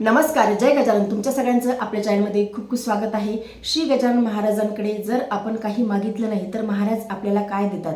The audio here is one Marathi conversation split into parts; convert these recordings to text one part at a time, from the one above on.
नमस्कार जय गजानन. तुमच्या सगळ्यांचं आपल्या चॅनलमध्ये खूप खूप स्वागत आहे. श्री गजानन महाराजांकडे जर आपण काही मागितलं नाही तर महाराज आपल्याला काय देतात?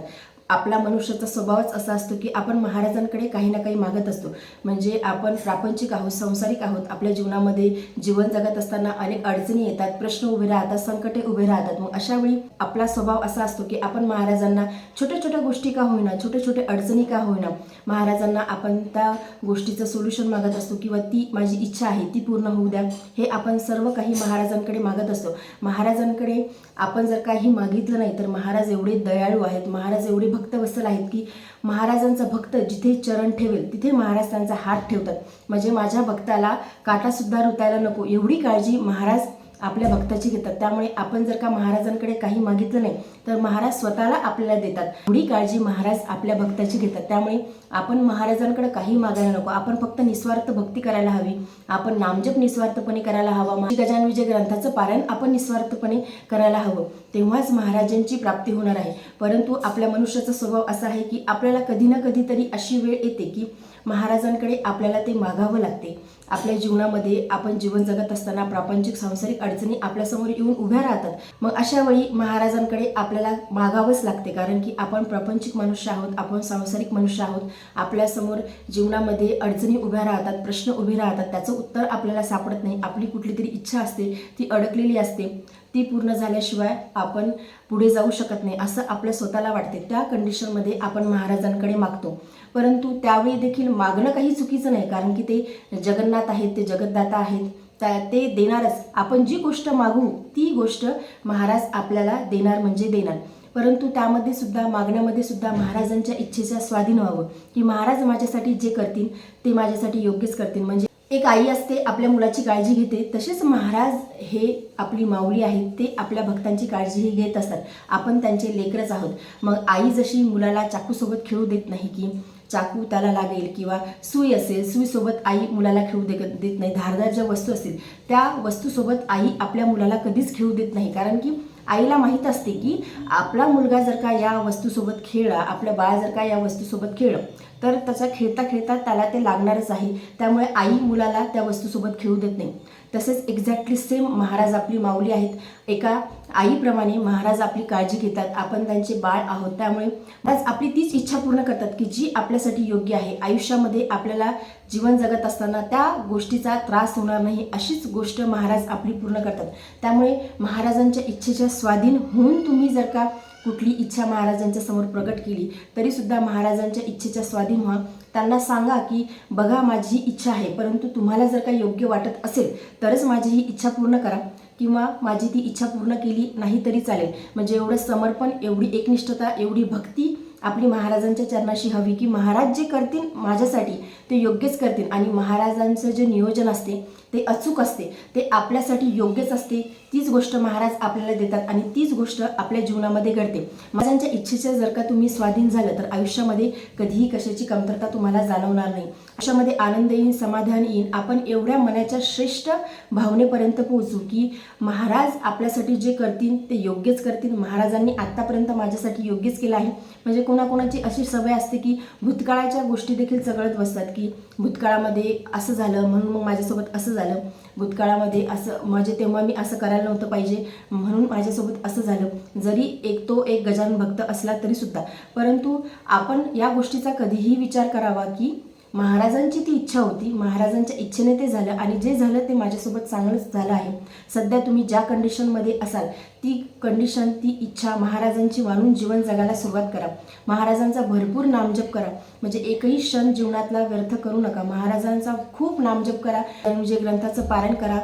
आपला मनुष्याचा स्वभावच असा असतो की आपण महाराजांकडे काही ना काही मागत असतो. म्हणजे आपण प्रापंचिक आहोत संसारिक आहोत आपल्या जीवनामध्ये जीवन जगत असताना अनेक अडचणी येतात प्रश्न उभे राहतात संकटे उभे राहतात. मग अशा वेळी आपला स्वभाव असा असतो की आपण महाराजांना छोट्या छोट्या गोष्टी का होईना छोटे छोटे अडचणी का होईना महाराजांना आपण त्या गोष्टीचं सोल्युशन मागत असतो किंवा ती माझी इच्छा आहे ती पूर्ण होऊ द्या हे आपण सर्व काही महाराजांकडे मागत असतो. महाराजांकडे आपण जर काही मागितलं नाही तर महाराज एवढे दयाळू आहेत महाराज एवढे भक्तवसल आहेत की महाराजांचा भक्त जिथे चरण ठेवेल तिथे महाराज त्यांचा हात ठेवतात. म्हणजे माझ्या भक्ताला काटासुद्धा रुतायला नको. एवढी काळजी महाराज आपल्या भक्ताची घेतात. त्यामुळे आपण जर का महाराजांकडे काही मागितलं नाही तर महाराज स्वतःला आपल्याला देतात. एवढी काळजी महाराज आपल्या भक्ताची घेतात. त्यामुळे आपण महाराजांकडे काही मागायला नको. आपण फक्त निस्वार्थ भक्ती करायला हवी. आपण नामजप निस्वार्थपणे करायला हवा. गजान विजय ग्रंथाचं पारायण आपण निस्वार्थपणे करायला हवं. तेव्हाच महाराजांची प्राप्ती होणार आहे. परंतु आपल्या मनुष्याचा स्वभाव असा आहे की आपल्याला कधी ना कधीतरी अशी वेळ येते की महाराजांकडे आपल्याला ते मागावं लागते. आपल्या जीवनामध्ये आपण जीवन जगत असताना प्रापंचिक सांसारिक अडचणी आपल्यासमोर येऊन उभ्या राहतात. मग अशा वेळी महाराजांकडे आपल्याला मागावंच लागते कारण की आपण प्रापंचिक मनुष्य आहोत आपण सांसारिक मनुष्य आहोत. आपल्यासमोर जीवनामध्ये अडचणी उभ्या राहतात प्रश्न उभे राहतात. त्याचं उत्तर आपल्याला सापडत नाही. आपली कुठली तरी इच्छा असते ती अडकलेली असते. ती पूर्ण झाल्याशिवाय आपण पुढे जाऊ शकत नाही असं आपल्या स्वतःला वाटते. त्या कंडिशनमध्ये आपण महाराजांकडे मागतो. परंतु त्यावेळी देखील मागणं काही चुकीचं नाही कारण की ते जगन्नाथ आहेत ते जगतदाता आहेत. त्या ते देणारच. आपण जी गोष्ट मागू ती गोष्ट महाराज आपल्याला देणार म्हणजे देणार. परंतु त्यामध्ये सुद्धा मागण्यामध्ये सुद्धा महाराजांच्या इच्छेच्या स्वाधीन व्हावं. की महाराज माझ्यासाठी जे करतील ते माझ्यासाठी योग्यच करतील. म्हणजे एक आई असते आपल्या मुलाची काळजी घेते. तसेच महाराज हे आपली माऊली आहेत ते आपल्या भक्तांची काळजीही घेत असतात. आपण त्यांचे लेकरच आहोत. मग आई जशी मुलाला चाकूसोबत खेळू देत नाही की चाकू त्याला लागेल किंवा सुई असेल सुईसोबत आई मुलाला खेळू दे देत नाही. धारदार ज्या वस्तू असतील त्या वस्तूसोबत आई आपल्या मुलाला कधीच खेळू देत नाही. कारण की आईला माहीत असते की आपला मुलगा जर का या वस्तूसोबत खेळला आपलं बाळ जर का या वस्तूसोबत खेळलं तर त्याचा खेळता खेळता त्याला ते लागणारच आहे. त्यामुळे आई मुलाला त्या वस्तूसोबत खेळू देत नाही. तसेच एक्झॅक्टली सेम महाराज आपली माऊली आहेत. एका आईप्रमाणे महाराज आपली काळजी घेतात. आपण त्यांचे बाळ आहोत. त्यामुळे महाराज आपली तीच इच्छा पूर्ण करतात की जी आपल्यासाठी योग्य आहे. आयुष्यामध्ये आपल्याला जीवन जगत असताना त्या गोष्टीचा त्रास होणार नाही अशीच गोष्ट महाराज आपली पूर्ण करतात. त्यामुळे महाराजांच्या इच्छेच्या स्वाधीन होऊन तुम्ही जर का कुठली इच्छा महाराजांच्या समोर प्रकट केली तरीसुद्धा महाराजांच्या इच्छेच्या स्वाधीन व्हा. त्यांना सांगा की बघा माझी इच्छा आहे परंतु तुम्हाला जर का योग्य वाटत असेल तरच माझी ही इच्छा पूर्ण करा. किंवा माझी ती इच्छा पूर्ण केली नाही तरी चालेल. म्हणजे एवढं समर्पण एवढी एकनिष्ठता एवढी भक्ती आपली महाराजांच्या चरणाशी हवी की महाराज जे करतील माझ्यासाठी ते योग्यच करतील. आणि महाराजांचं जे नियोजन असते ते अचूक असते ते आपल्यासाठी योग्यच असते. तीच गोष्ट महाराज आपल्याला देतात आणि तीच गोष्ट आपल्या जीवनामध्ये घडते. महाराजांच्या इच्छेचं जर का तुम्ही स्वाधीन झालं तर आयुष्यामध्ये कधीही कशाची कमतरता तुम्हाला जाणवणार नाही. आयुष्यामध्ये आनंद येईन समाधान येईन. आपण एवढ्या मनाच्या श्रेष्ठ भावनेपर्यंत पोहोचू की महाराज आपल्यासाठी जे करतील ते योग्यच करतील. महाराजांनी आत्तापर्यंत माझ्यासाठी योग्यच केलं आहे. म्हणजे कोणाकोणाची अशी सवय असते की भूतकाळाच्या गोष्टी देखील चघळत बसतात की भूतकाळामध्ये असं झालं म्हणून मग माझ्यासोबत असं झालं. झालं. भूतकाळामध्ये असं म्हणजे तेव्हा मी असं करायला नव्हतं पाहिजे. म्हणून माझ्यासोबत असं झालं. जरी एक तो एक गजानन भक्त असला तरीसुद्धा. परंतु आपण या गोष्टीचा कधीही विचार करावा की महाराजांची ती इच्छा होती महाराजांच्या इच्छेने ते झालं आणि जे झालं ते माझ्यासोबत चांगलंच झालं आहे. सध्या तुम्ही ज्या कंडिशनमध्ये असाल ती कंडिशन ती इच्छा महाराजांची मानून जीवन जगायला सुरुवात करा. महाराजांचा भरपूर नामजप करा. म्हणजे एकही क्षण जीवनातला व्यर्थ करू नका. महाराजांचा खूप नामजप करा. जे ग्रंथाचं पारण करा.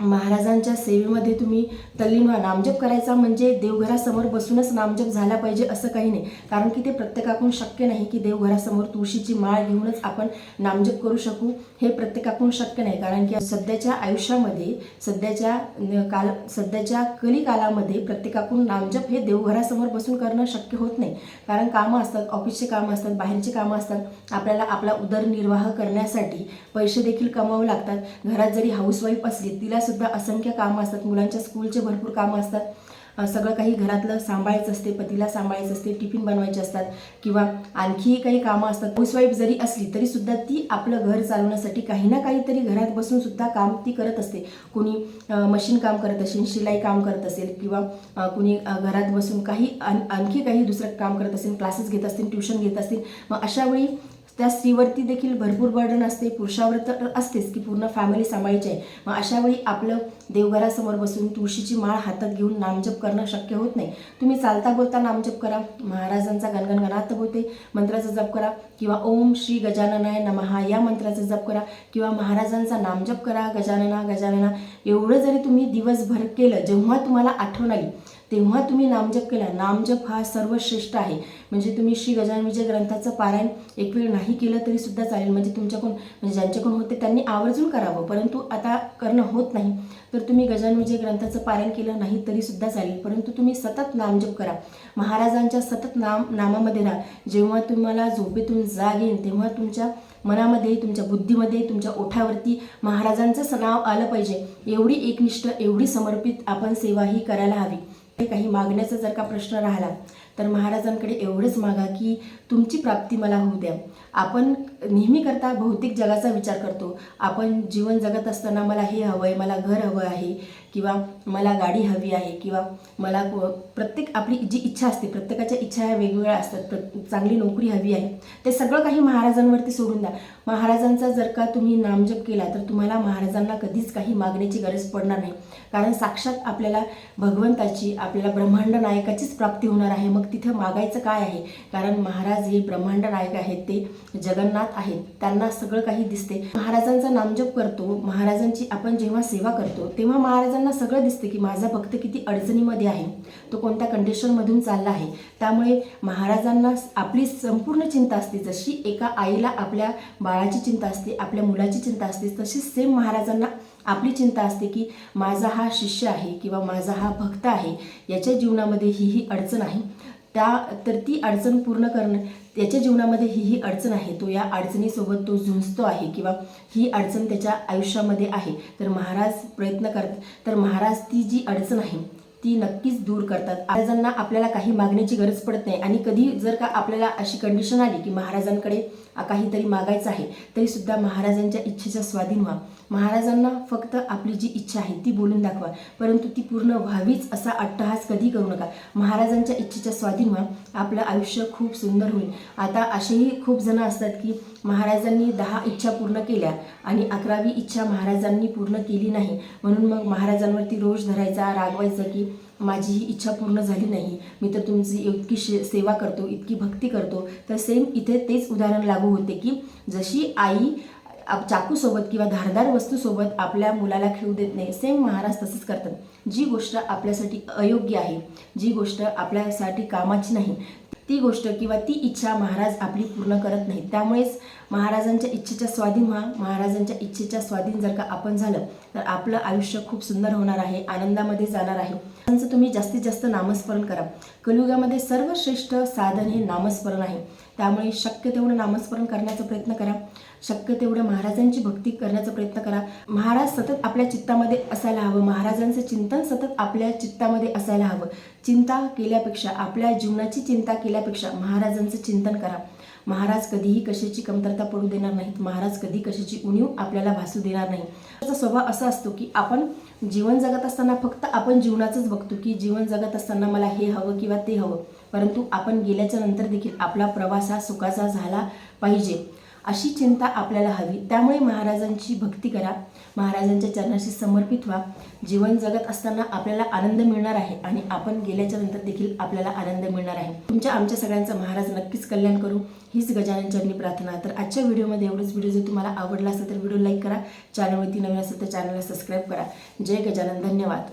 महाराजांच्या सेवेमध्ये तुम्ही तल्लीन व्हा. नामजप करायचा म्हणजे देवघरासमोर बसूनच नामजप झाला पाहिजे असं काही नाही. कारण की ते प्रत्येकाकडून शक्य नाही की देवघरासमोर तुळशीची माळ घेऊनच आपण नामजप करू शकू. हे प्रत्येकाकडून शक्य नाही. कारण की सध्याच्या आयुष्यामध्ये सध्याच्या काल सध्याच्या कलिकालामध्ये प्रत्येकाकडून नामजप हे देवघरासमोर बसून करणं शक्य होत नाही. कारण कामं असतात ऑफिसचे कामं असतात बाहेरचे कामं असतात. आपल्याला आपला उदरनिर्वाह करण्यासाठी पैसे देखील कमावे लागतात. घरात जरी हाऊसवाईफ असली तिला सुद्धा असंख्य कामं असतात. मुलांच्या स्कूलचे भरपूर कामं असतात. सगळं काही घरातलं सांभाळायचं असते पतीला सांभाळायचं असते टिफिन बनवायचे असतात किंवा आणखीही काही कामं असतात. हाऊसवाईफ जरी असली तरी सुद्धा ती आपलं घर चालवण्यासाठी काही ना काहीतरी घरात बसून सुद्धा काम ती करत असते. कुणी मशीन काम करत असेल शिलाई काम करत असेल किंवा कुणी घरात बसून काही आणखी काही दुसरं काम करत असेल क्लासेस घेत असतील ट्युशन घेत असतील मग अशा वेळी त्या स्त्रीवरती देखील भरपूर बर्डन असते पुरुषावर तर असतेच की पूर्ण फॅमिली सांभाळायची आहे. मग अशावेळी आपलं देवघरासमोर बसून तुळशीची माळ हातात घेऊन नामजप करणं शक्य होत नाही. तुम्ही चालता बोलता नामजप करा. महाराजांचा गणगण गणात बोलते. मंत्राचा जप करा. किंवा ओम श्री गजाननाय नमहा या मंत्राचा जप करा. किंवा महाराजांचा नामजप करा. गजानना गजानना. एवढं जरी तुम्ही दिवसभर केलं जेव्हा तुम्हाला आठवण आली तेव्हा तुम्ही नामजप केला. नामजप हा सर्वश्रेष्ठ आहे. म्हणजे तुम्ही श्री गजानन विजय ग्रंथाचं पारायण एक वेळ नाही केलं तरी सुद्धा चालेल. म्हणजे तुमच्याकडून म्हणजे ज्यांच्याकडून होते त्यांनी आवर्जून करावं. परंतु आता करणं होत नाही. तर तुम्ही गजानन विजय ग्रंथाचं पारायण केलं नाही तरी सुद्धा चालेल. परंतु तुम्ही सतत नामजप करा. महाराजांच्या सतत नाम नामामध्ये राहा. जेव्हा तुम्हाला झोपेतून जाग येईल तेव्हा तुमच्या मनामध्ये तुमच्या बुद्धीमध्ये तुमच्या ओठावरती महाराजांचंच नाव आलं पाहिजे. एवढी एकनिष्ठ एवढी समर्पित आपण सेवा ही करायला हवी. काही मागण्याचा जर का प्रश्न राहिला तर महाराजांकडे एवढंच मागा की तुमची प्राप्ती मला होऊ द्या. आपण नेहमी करता भौतिक जगाचा विचार करतो. आपण जीवन जगत असताना मला हे हवं आहे मला घर हवं आहे. किंवा मला गाडी हवी आहे किंवा मला प्रत्येक आपली जी इच्छा असते प्रत्येकाच्या इच्छा ह्या वेगवेगळ्या असतात. प्र चांगली नोकरी हवी आहे. ते सगळं काही महाराजांवरती सोडून द्या. महाराजांचा जर का तुम्ही नामजप केला तर तुम्हाला महाराजांना कधीच काही मागण्याची गरज पडणार नाही. कारण साक्षात आपल्याला भगवंताची आपल्याला ब्रह्मांड नायकाचीच प्राप्ती होणार आहे. मग तिथं मागायचं काय आहे? कारण महाराज हे ब्रह्मांड नायक आहेत ते जगन्नाथ आहेत. त्यांना सगळं काही दिसते. महाराजांचा नामजप करतो. महाराजांची आपण जेव्हा सेवा करतो तेव्हा महाराजांना सगळं दिसतं की माझा भक्त किती अडचणीमध्ये आहे. तो कोणत्या कंडिशनमधून चालला आहे. त्यामुळे महाराजांना आपली संपूर्ण चिंता असते. जशी एका आईला आपल्या बाळाची चिंता असते आपल्या मुलाची चिंता असते तशीच सेम महाराजांना आपली चिंता असते की माझा हा शिष्य आहे किंवा माझा हा भक्त आहे. याच्या जीवनामध्ये ही ही अडचण आहे. त्या तर ती अडचण पूर्ण करणं त्याच्या जीवनामध्ये ही ही अडचण आहे. तो या अडचणीसोबत तो झुंजतो आहे किंवा ही अडचण त्याच्या आयुष्यामध्ये आहे. तर महाराज प्रयत्न करत तर महाराज ती जी अडचण आहे ती नक्कीच दूर करतात. महाराजांना आपल्याला काही मागण्याची गरज पडत नाही. आणि कधी जर का आपल्याला अशी कंडिशन आली की महाराजांकडे काहीतरी मागायचं आहे. तरीसुद्धा महाराजांच्या इच्छेच्या स्वाधीन व्हा महाराजांना फक्त आपली जी इच्छा आहे ती बोलून दाखवा. परंतु ती पूर्ण व्हावीच असा अट्टहास कधी करू नका. महाराजांच्या इच्छेच्या स्वाधीन व्हा आपलं आयुष्य खूप सुंदर होईल. आता असेही खूप जण असतात की महाराजांनी दहा इच्छा पूर्ण केल्या आणि अकरावी इच्छा महाराजांनी पूर्ण केली नाही. म्हणून मग महाराजांवरती रोष धरायचा रागवायचं की माझी ही इच्छा पूर्ण झाली नाही. मी तर तुमची इतकी शे सेवा करतो इतकी भक्ती करतो. तर सेम इथे तेच उदाहरण लागू होते की जशी आई आप- चाकूसोबत किंवा धारदार वस्तूसोबत आपल्या मुलाला खेळू देत नाही सेम महाराज तसंच करतात. जी गोष्ट आपल्यासाठी अयोग्य आहे जी गोष्ट आपल्यासाठी कामाची नाही ती गोष्ट किंवा ती इच्छा महाराज आपली पूर्ण करत नाही. त्यामुळेच महाराजांच्या इच्छेच्या स्वाधीन व्हा. महाराजांच्या इच्छेच्या स्वाधीन जर का आपण झालं तर आपलं आयुष्य खूप सुंदर होणार आहे आनंदामध्ये जाणार आहे. त्यांचं तुम्ही जास्तीत जास्त नामस्मरण करा. कलियुगामध्ये सर्वश्रेष्ठ साधन हे नामस्मरण आहे. त्यामुळे शक्य तेवढं नामस्मरण करण्याचा प्रयत्न करा. शक्य तेवढं महाराजांची भक्ती करण्याचा प्रयत्न करा. महाराज सतत आपल्या चित्तामध्ये असायला हवं. महाराजांचं चिंतन सतत आपल्या चित्तामध्ये असायला हवं. चिंता केल्यापेक्षा आपल्या जीवनाची चिंता केल्यापेक्षा महाराजांचं चिंतन करा. महाराज कधीही कशाची कमतरता पडू देणार नाहीत. महाराज कधी कशाची उणीव आपल्याला भासू देणार नाही. त्याचा स्वभाव असा असतो की आपण जीवन जगत असताना फक्त आपण जीवनाचंच बघतो की जीवन जगत असताना मला हे हवं किंवा ते हवं. परंतु आपण गेल्याच्यानंतर देखील आपला प्रवास हा सुखाचा झाला पाहिजे. अशी चिंता आपल्याला हवी. त्यामुळे महाराजांची भक्ती करा. महाराजांच्या चरणाशी समर्पित व्हा. जीवन जगत असताना आपल्याला आनंद मिळणार आहे आणि आपण गेल्याच्यानंतर देखील आपल्याला आनंद मिळणार आहे. तुमच्या आमच्या सगळ्यांचं महाराज नक्कीच कल्याण करू. हीच गजानन चरणी प्रार्थना. तर आजच्या व्हिडिओमध्ये एवढंच. व्हिडिओ जर तुम्हाला आवडला असेल तर व्हिडिओ लाईक करा. चॅनलवरती नवीन असेल तर चॅनलला सबस्क्राईब करा. जय गजानन. धन्यवाद.